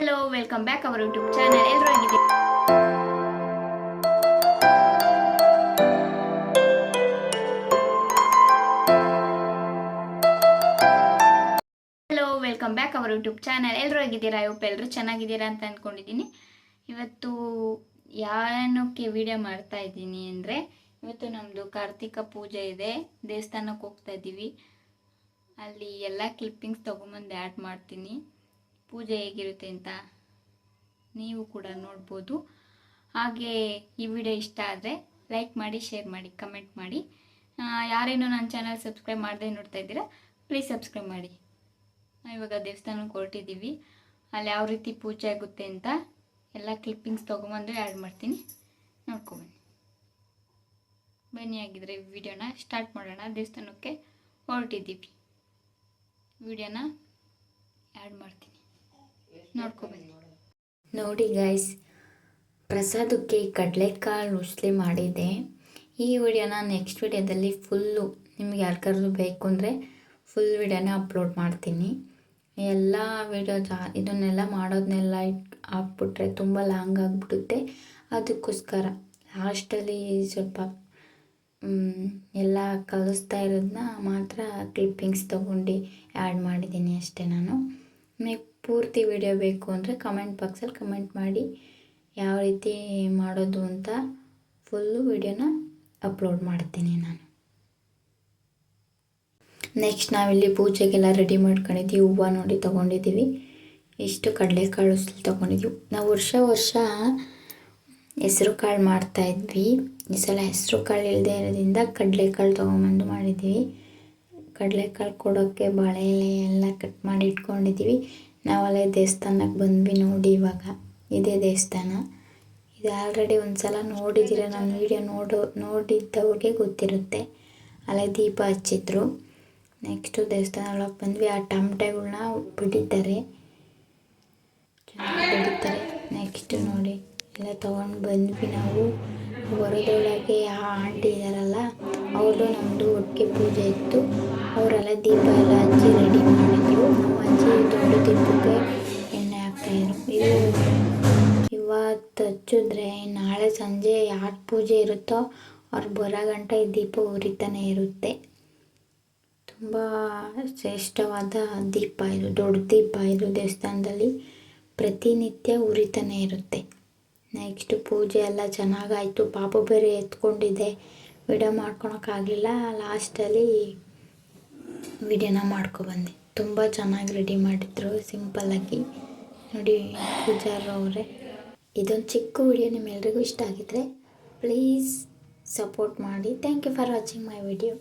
Hello welcome back our YouTube channel ಎಲ್ಲರೂ ಆಗಿದೆ hello welcome back our YouTube channel ಎಲ್ಲರೂ ಆಗಿದ್ದೀರಾ ಇವಪ್ಪ ಎಲ್ಲರೂ ಚೆನ್ನಾಗಿದ್ದೀರಾ ಅಂತ ಅಂದ್ಕೊಂಡಿದ್ದೀನಿ ಇವತ್ತು ಯಾನಕ್ಕೆ ವಿಡಿಯೋ ಮಾಡ್ತಾ ಇದ್ದೀನಿ ಅಂದರೆ, ಇವತ್ತು ನಮ್ಮದು ಕಾರ್ತಿಕ ಪೂಜೆ ಇದೆ. ದೇವಸ್ಥಾನಕ್ಕೆ ಹೋಗ್ತಾ ಇದ್ದೀವಿ. ಅಲ್ಲಿ ಎಲ್ಲ ಕ್ಲಿಪ್ಪಿಂಗ್ಸ್ ತೊಗೊಂಬಂದು ಆ್ಯಡ್ ಮಾಡ್ತೀನಿ. ಪೂಜೆ ಹೇಗಿರುತ್ತೆ ಅಂತ ನೀವು ಕೂಡ ನೋಡ್ಬೋದು. ಹಾಗೆ ಈ ವಿಡಿಯೋ ಇಷ್ಟ ಆದರೆ ಲೈಕ್ ಮಾಡಿ, ಶೇರ್ ಮಾಡಿ, ಕಮೆಂಟ್ ಮಾಡಿ. ಯಾರೇನೋ ನನ್ನ ಚಾನಲ್ ಸಬ್ಸ್ಕ್ರೈಬ್ ಮಾಡದೆ ನೋಡ್ತಾ ಇದ್ದೀರಾ, ಪ್ಲೀಸ್ ಸಬ್ಸ್ಕ್ರೈಬ್ ಮಾಡಿ. ಇವಾಗ ದೇವಸ್ಥಾನಕ್ಕೆ ಹೊರಟಿದ್ದೀವಿ. ಅಲ್ಲಿ ಯಾವ ರೀತಿ ಪೂಜೆ ಆಗುತ್ತೆ ಅಂತ ಎಲ್ಲ ಕ್ಲಿಪ್ಪಿಂಗ್ಸ್ ತೊಗೊಂಬಂದು ಆ್ಯಡ್ ಮಾಡ್ತೀನಿ. ನೋಡ್ಕೊಬನ್ನಿ. ಬನ್ನಿ ಆಗಿದ್ರೆ ವಿಡಿಯೋನ ಸ್ಟಾರ್ಟ್ ಮಾಡೋಣ. ದೇವಸ್ಥಾನಕ್ಕೆ ಹೊರಟಿದ್ದೀವಿ. ವಿಡಿಯೋನ ಆ್ಯಡ್ ಮಾಡ್ತೀನಿ. ನೋಡ್ಕೊಬನ್ನಿ. ನೋಡಿ ಗೈಸ್ ಪ್ರಸಾದಕ್ಕೆ ಕಡಲೆಕಾಳು ಉಸ್ಲಿ ಮಾಡಿದ್ದೆ. ಈ ವಿಡಿಯೋನ ನೆಕ್ಸ್ಟ್ ವಿಡಿಯೋದಲ್ಲಿ ಫುಲ್ಲು ನಿಮ್ಗೆ ಯಾರಿಗಾದ್ರು ಬೇಕು ಅಂದರೆ ಫುಲ್ ವಿಡಿಯೋನ ಅಪ್ಲೋಡ್ ಮಾಡ್ತೀನಿ. ಎಲ್ಲ ವಿಡಿಯೋ ಜಾ, ಇದನ್ನೆಲ್ಲ ಮಾಡೋದನ್ನೆಲ್ಲ ಇಟ್, ಹಾಕ್ಬಿಟ್ರೆ ತುಂಬ ಲಾಂಗ್ ಆಗಿಬಿಡುತ್ತೆ. ಅದಕ್ಕೋಸ್ಕರ ಲಾಸ್ಟಲ್ಲಿ ಸ್ವಲ್ಪ ಎಲ್ಲ ಕಲಿಸ್ತಾ ಇರೋದನ್ನ ಮಾತ್ರ ಕ್ಲಿಪ್ಪಿಂಗ್ಸ್ ತೊಗೊಂಡು ಆ್ಯಡ್ ಮಾಡಿದ್ದೀನಿ ಅಷ್ಟೇ ನಾನು. ನಿಮಗೆ ಪೂರ್ತಿ ವಿಡಿಯೋ ಬೇಕು ಅಂದರೆ ಕಮೆಂಟ್ ಬಾಕ್ಸಲ್ಲಿ ಕಮೆಂಟ್ ಮಾಡಿ ಯಾವ ರೀತಿ ಮಾಡೋದು ಅಂತ ಫುಲ್ಲು ವಿಡಿಯೋನ ಅಪ್ಲೋಡ್ ಮಾಡ್ತೀನಿ ನಾನು. ನೆಕ್ಸ್ಟ್ ನಾವಿಲ್ಲಿ ಪೂಜೆಗೆಲ್ಲ ರೆಡಿ ಮಾಡ್ಕೊಂಡಿದ್ದೀವಿ ಹೂವು ನೋಡಿ ತೊಗೊಂಡಿದ್ದೀವಿ. ಇಷ್ಟು ಕಡಲೆಕಾಳು ಉಸ್ಲಿ ತೊಗೊಂಡಿದ್ದೀವಿ ನಾವು ವರ್ಷ ವರ್ಷ ಹೆಸರು ಕಾಳು ಮಾಡ್ತಾಯಿದ್ವಿ ಈ ಸಲ ಹೆಸರು ಕಾಳು ಇಲ್ಲದೆ ಇರೋದ್ರಿಂದ ಕಡಲೆಕಾಳು ತೊಗೊಂಬಂದು ಮಾಡಿದ್ದೀವಿ. ಕಡಲೆಕಾಳು ಕೊಡೋಕ್ಕೆ ಬಾಳೆ ಎಲೆ ಎಲ್ಲ ಕಟ್ ಮಾಡಿ ಇಟ್ಕೊಂಡಿದ್ದೀವಿ. ನಾವಲ್ಲೇ ದೇವಸ್ಥಾನಕ್ಕೆ ಬಂದ್ವಿ ನೋಡಿ ಇವಾಗ. ಇದೇ ದೇವಸ್ಥಾನ. ಇದು ಆಲ್ರೆಡಿ ಒಂದು ಸಲ ನೋಡಿದ್ದೀರ ನಾನು ವೀಡಿಯೋ ನೋಡೋ ನೋಡಿದ್ದವ್ರಿಗೆ ಗೊತ್ತಿರುತ್ತೆ. ಅಲ್ಲೇ ದೀಪ ಹಚ್ಚಿದ್ರು. ನೆಕ್ಸ್ಟು ದೇವಸ್ಥಾನ ಒಳಗೆ ಬಂದ್ವಿ. ಆ ಟಮಟೆಗಳ್ನ ಬಿಡಿದ್ದಾರೆ. ಚೆನ್ನಾಗಿ ನೆಕ್ಸ್ಟ್ ನೋಡಿ, ಎಲ್ಲ ತೊಗೊಂಡು ಬಂದ್ವಿ ನಾವು. ಹೊರದೊಳಗೆ ಆ ಆಂಟಿ ಇದ್ದಾರಲ್ಲ ಅವರು ನಮ್ಮದು ಒಟ್ಟಿಗೆ ಪೂಜೆ ಇತ್ತು. ಅವರೆಲ್ಲ ದೀಪ ಎಲ್ಲ ಹಚ್ಚಿ ರೆಡಿ ಮಾಡಿದ್ರು. ಅಜ್ಜಿ ದೀಪಕ್ಕೆ ಎಣ್ಣೆ ಹಾಕ್ತಾಯಿದ್ರು ಇದು ಇವತ್ತು ಹಚ್ಚಿದ್ರೆ ನಾಳೆ ಸಂಜೆ ಯಾರು ಪೂಜೆ ಇರುತ್ತೋ ಅವ್ರು ಬರೋ ಗಂಟ ಈ ದೀಪ ಉರಿತಾನೆ ಇರುತ್ತೆ. ತುಂಬ ಶ್ರೇಷ್ಠವಾದ ದೀಪ ಇದು, ದೊಡ್ಡ ದೀಪ ಇದು ದೇವಸ್ಥಾನದಲ್ಲಿ ಪ್ರತಿನಿತ್ಯ ಉರಿತಾನೆ ಇರುತ್ತೆ. ನೆಕ್ಸ್ಟು ಪೂಜೆ ಎಲ್ಲ ಚೆನ್ನಾಗಾಯಿತು. ಪಾಪ ಬೇರೆ ಎತ್ಕೊಂಡಿದೆ. ವಿಡಿಯೋ ಮಾಡ್ಕೊಳಕ್ಕಾಗಲಿಲ್ಲ ಲಾಸ್ಟಲ್ಲಿ ವಿಡಿಯೋನ ಮಾಡ್ಕೊಬಂದೆ ತುಂಬ ಚೆನ್ನಾಗಿ ರೆಡಿ ಮಾಡಿದ್ರು ಸಿಂಪಲ್ಲಾಗಿ ನೋಡಿ, ಪೂಜಾರು ಅವರೇ. ಇದೊಂದು ಚಿಕ್ಕ ವಿಡಿಯೋ ನಿಮ್ಮೆಲ್ರಿಗೂ ಇಷ್ಟ ಆಗಿದ್ರೆ, ಪ್ಲೀಸ್ ಸಪೋರ್ಟ್ ಮಾಡಿ. Thank you for watching my video.